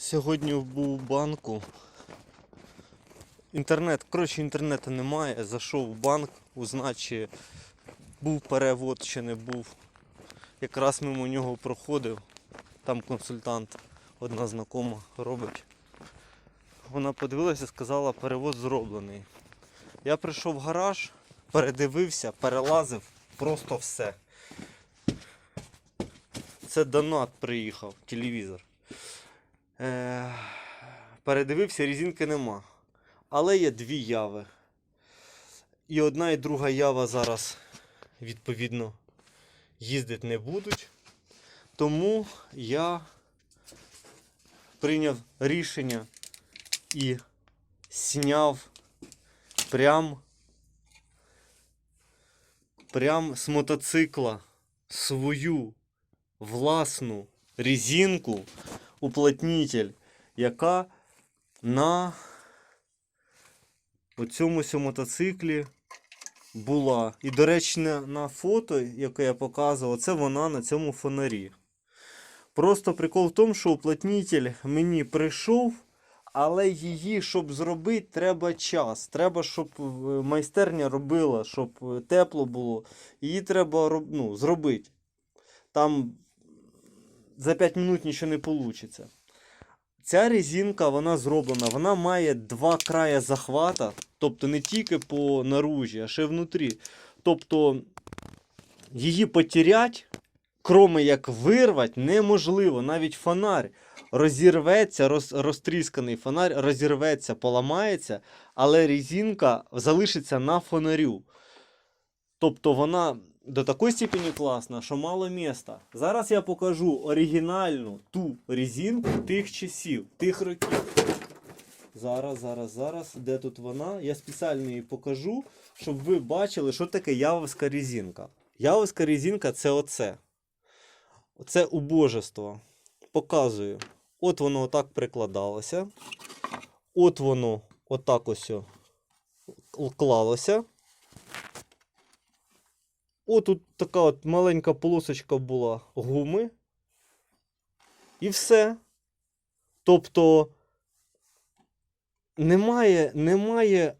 Сьогодні був у банку. Інтернет, коротше, інтернету немає. Зайшов в банк, узнати, чи був перевод, чи не був. Якраз мимо нього проходив. Там консультант, одна знакома робить. Вона подивилася і сказала, перевод зроблений. Я прийшов в гараж, передивився, перелазив просто все. Це донат приїхав, телевізор. Е, передивився, різинки нема. Але є дві яви. І одна і друга ява зараз, відповідно, їздити не будуть. Тому я прийняв рішення і сняв прям, прям з мотоцикла свою власну резинку уплотнитель, яка на цьому мотоциклі була. І, до речі, на, фото, яке я показував, це вона на цьому фонарі. Просто прикол в тому, що уплотнитель мені прийшов, але її, щоб зробити, треба час. Треба, щоб е, майстерня робила, щоб е, тепло було. Її треба ну, зробити. Там за 5 минут нічого не вийде. Ця резинка, вона зроблена, вона має два края захвата, тобто не тільки по наружі, а ще внутрі. Тобто її потерять, кроме як вирвати, неможливо. Навіть фонарь розірветься, роз, розтрісканий фонарь розірветься, поламається, але резинка залишиться на фонарю. Тобто вона до такої степені класна, що мало міста. Зараз я покажу оригінальну ту резинку тих часів, тих років. Зараз, зараз, зараз. Де тут вона? Я спеціально її покажу, щоб ви бачили, що таке явовська резинка. Явовська резинка це оце. Оце убожество. Показую. От воно отак прикладалося. От воно отак ось клалося. О, тут така от маленька полосочка була гуми. І все. Тобто немає, немає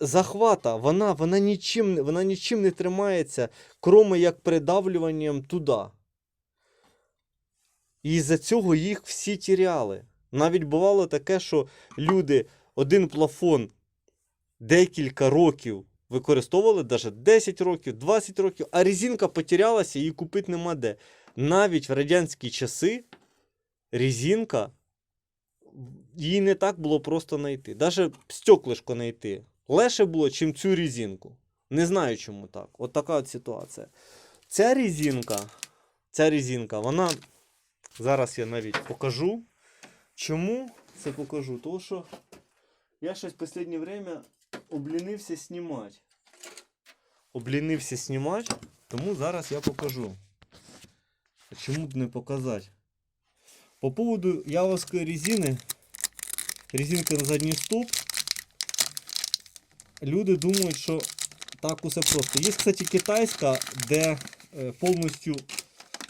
захвата. Вона, вона, нічим, вона нічим не тримається, кроме як придавлюванням туди. І з-за цього їх всі тіряли. Навіть бувало таке, що люди один плафон декілька років використовували, навіть 10 років, 20 років, а резинка потерялася, її купити нема де. Навіть в радянські часи резинка, її не так було просто знайти. Навіть стеклишко знайти. Легше було, чим цю резинку. Не знаю, чому так. От така от ситуація. Ця резинка, ця резинка, вона. Зараз я навіть покажу. Чому це покажу? Тому що я щось в останнє время облінився знімати. Облінився знімати, тому зараз я покажу. Чому б не показати? По поводу явовської резини, резинка на задній стоп. Люди думають, що так усе просто. Є, кстати, китайська, де е, повністю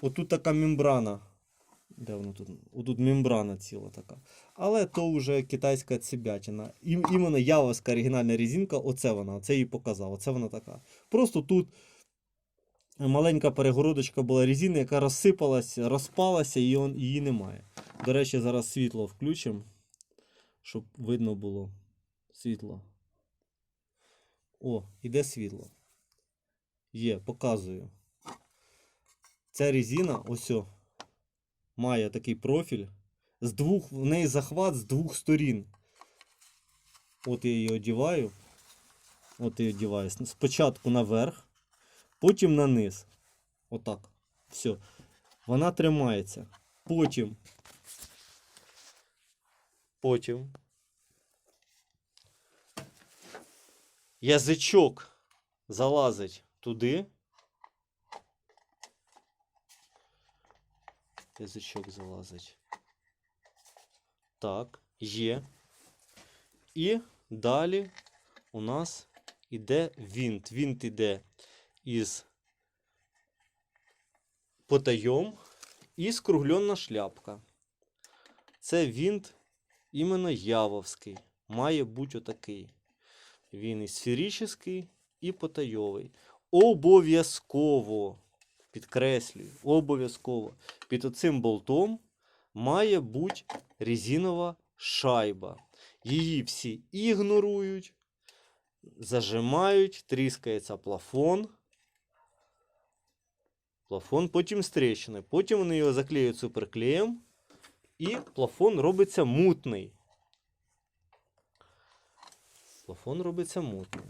отут така мембрана. Де воно тут? Отут мембрана ціла така. Але то вже китайська цибятина. Ім, іменно явовська оригінальна резинка, оце вона, оце їй показав, оце вона така. Просто тут маленька перегородочка була резини, яка розсипалася, розпалася і он, її немає. До речі, зараз світло включимо, щоб видно було світло. О, іде світло. Є, показую. Ця резина, ось, о, має такий профіль. З двох, в неї захват з двох сторін. От я її одіваю. От я одіваю. Спочатку наверх, потім на низ. Отак. Все. Вона тримається. Потім. Потім. Язичок залазить туди. Язичок залазить. Так, є. І далі у нас іде вінт. Вінт іде із потайом і скруглена шляпка. Це винт іменно Явовський. Має бути отакий. Він і сферичний, і потайовий. Обов'язково, підкреслюю, обов'язково під оцим болтом має бути резинова шайба. Її всі ігнорують, зажимають, тріскається плафон. Плафон потім з тріщини. Потім вони його заклеюють суперклеєм, і плафон робиться мутний. Плафон робиться мутний.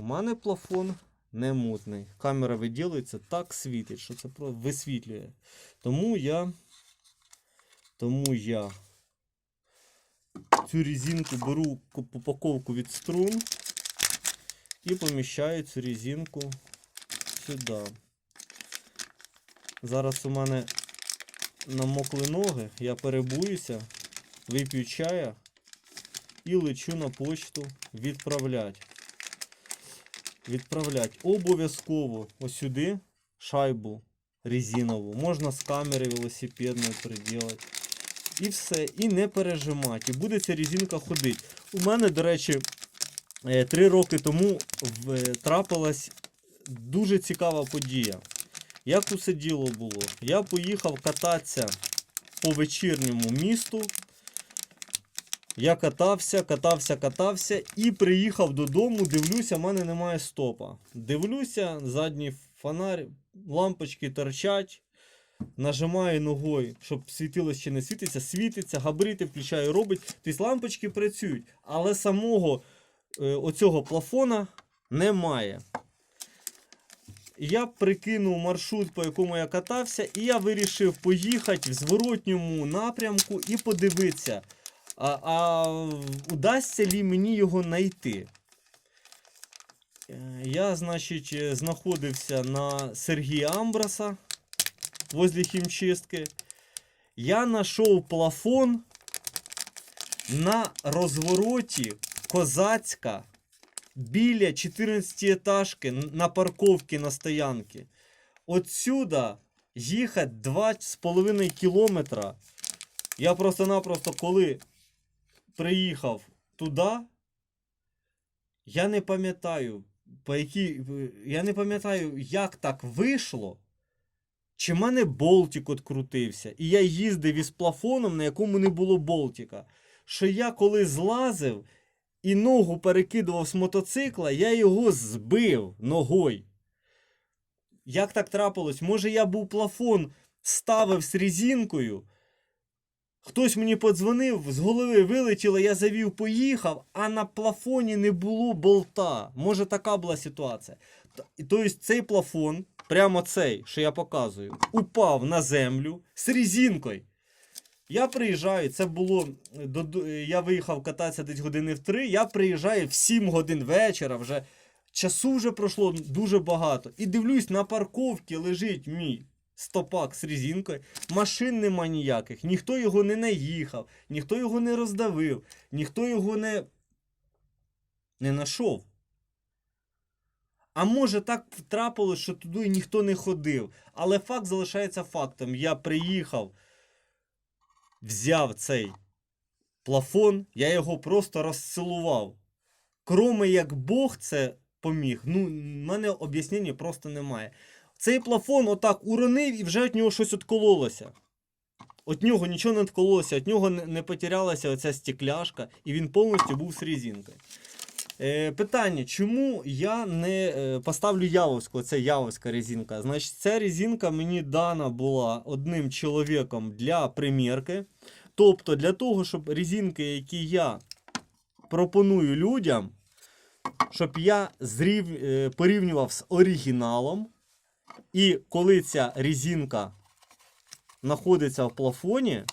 У мене плафон не мутний. Камера виділюється, так світить, що це просто висвітлює. Тому я. Тому я цю резинку беру упаковку від струн і поміщаю цю резинку сюди. Зараз у мене намокли ноги, я перебуюся, вип'ю чая і лечу на почту відправляти. Обов'язково сюди шайбу резинову. Можна з камери велосипедної приділати. І все, і не пережимати. І буде ця резинка ходити. У мене, до речі, е, три роки тому е, трапилась дуже цікава подія. Як усе діло було? Я поїхав кататися по вечірньому місту. Я катався, катався, катався і приїхав додому. Дивлюся, в мене немає стопа. Дивлюся, задній фонарь, лампочки торчать. Нажимаю ногою, щоб світилось чи не світиться, світиться, габарити включаю, робить. Тобто лампочки працюють, але самого е, оцього плафона немає. Я прикинув маршрут, по якому я катався, і я вирішив поїхати в зворотньому напрямку і подивитися, а, а удасться лі мені його знайти. Е, Я, значить, знаходився на Сергія Амбраса возле хімчистки. Я знайшов плафон на розвороті Козацька біля 14 етажки на парковці на стоянці. Отсюда їхати 2,5 кілометра. Я просто-напросто, коли приїхав туди, я не пам'ятаю, по якій, я не пам'ятаю, як так вийшло. Чи в мене болтик открутився, і я їздив із плафоном, на якому не було болтика. Що я коли злазив і ногу перекидував з мотоцикла, я його збив ногою. Як так трапилось? Може, я був плафон ставив з резинкою. Хтось мені подзвонив, з голови вилетіло, я завів, поїхав, а на плафоні не було болта. Може, така була ситуація. Тобто цей плафон, прямо цей, що я показую, упав на землю з резинкою. Я приїжджаю, це було. е, е, Я виїхав кататися десь години в три. Я приїжджаю в 7 годин вечора, вже часу вже пройшло дуже багато. І дивлюсь, на парковці лежить мій стопак з резинкою. Машин нема ніяких, ніхто його не наїхав, ніхто його не роздавив, ніхто його не, не знайшов. А може так трапилось, що туди ніхто не ходив. Але факт залишається фактом. Я приїхав, взяв цей плафон, я його просто розцілував. Кроме як Бог це поміг, ну, в мене об'яснення просто немає. Цей плафон отак уронив і вже від нього щось откололося. От нього нічого не откололося, від нього не, потерялася оця стекляшка, і він повністю був з резинкою. Е, питання, чому я не е, поставлю Явовську, це Явовська резинка? Значить, ця резинка мені дана була одним чоловіком для примірки. Тобто, для того, щоб резинки, які я пропоную людям, щоб я зрів, е, порівнював з оригіналом. І коли ця резинка знаходиться в плафоні,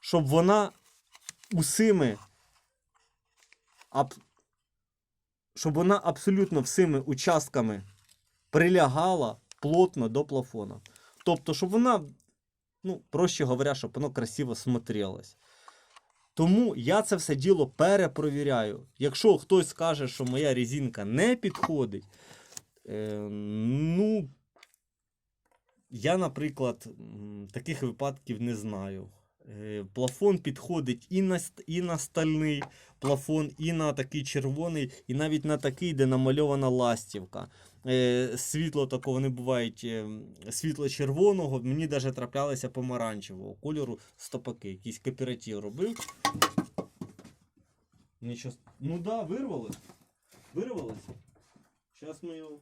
щоб вона усими щоб вона абсолютно всіми участками прилягала плотно до плафона. Тобто, щоб вона, ну, проще говоря, щоб воно красиво смотрелось. Тому я це все діло перепровіряю. Якщо хтось скаже, що моя резинка не підходить, е, я, наприклад, таких випадків не знаю. Е, Плафон підходить і на, і на стальний плафон, і на такий червоний, і навіть на такий, де намальована ластівка. Е, Світло такого не бувають е, світло-червоного, мені навіть траплялося помаранчевого кольору стопаки. Якийсь кооператив робив. Нічого. Ну так, да, вирвалось. Вирвалося. Зараз ми його.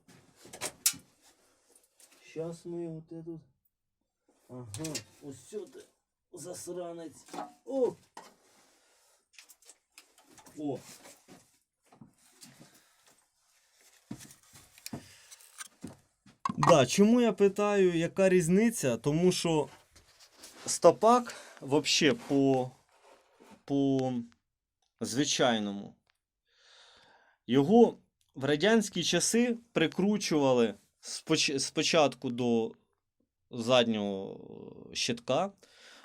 Його те тут. Ага, ось сюди. Засранець. О! О! Да, чому я питаю, яка різниця? Тому що стопак вообще по, по звичайному. Його в радянські часи прикручували спочатку до заднього щитка,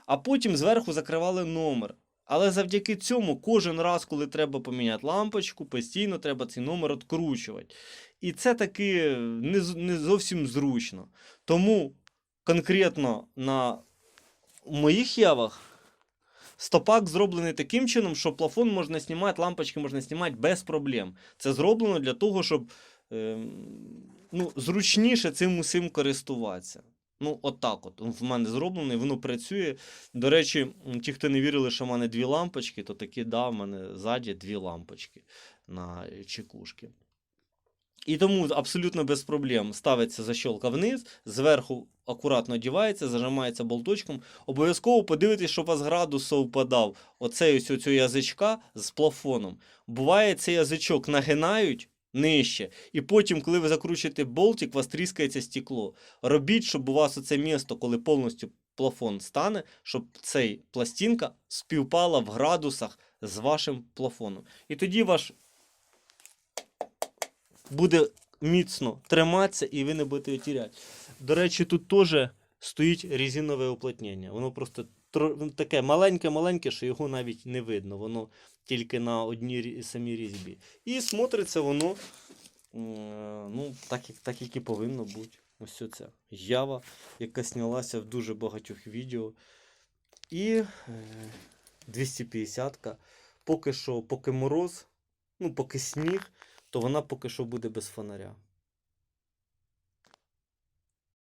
а потім зверху закривали номер. Але завдяки цьому кожен раз, коли треба поміняти лампочку, постійно треба цей номер відкручувати. І це таки не, не зовсім зручно. Тому конкретно на моїх явах стопак зроблений таким чином, що плафон можна знімати, лампочки можна знімати без проблем. Це зроблено для того, щоб ну, зручніше цим усім користуватися. Ну, отак от. В мене зроблено, і воно працює. До речі, ті, хто не вірили, що в мене дві лампочки, то таки да, в мене ззаді дві лампочки на чекушки. І тому абсолютно без проблем ставиться защолка вниз, зверху акуратно одівається, зажимається болточком. Обов'язково подивитись, щоб у вас градус совпадав. Оцей ось оцю язичка з плафоном. Буває, цей язичок нагинають нижче, і потім, коли ви закручуєте болтик, у вас тріскається стекло. Робіть, щоб у вас оце місто, коли повністю плафон стане, щоб цей пластинка співпала в градусах з вашим плафоном. І тоді ваш буде міцно триматися і ви не будете його тіряти. До речі, тут теж стоїть резинове уплотнення. Воно просто таке маленьке-маленьке, що його навіть не видно. Воно тільки на одній самій різьбі. І смотриться воно е, ну, так, як, так, як і повинно бути. Ось це ява, яка знялася в дуже багатьох відео. І е, 250-ка. Поки що, поки мороз, ну, поки сніг, то вона поки що буде без фонаря.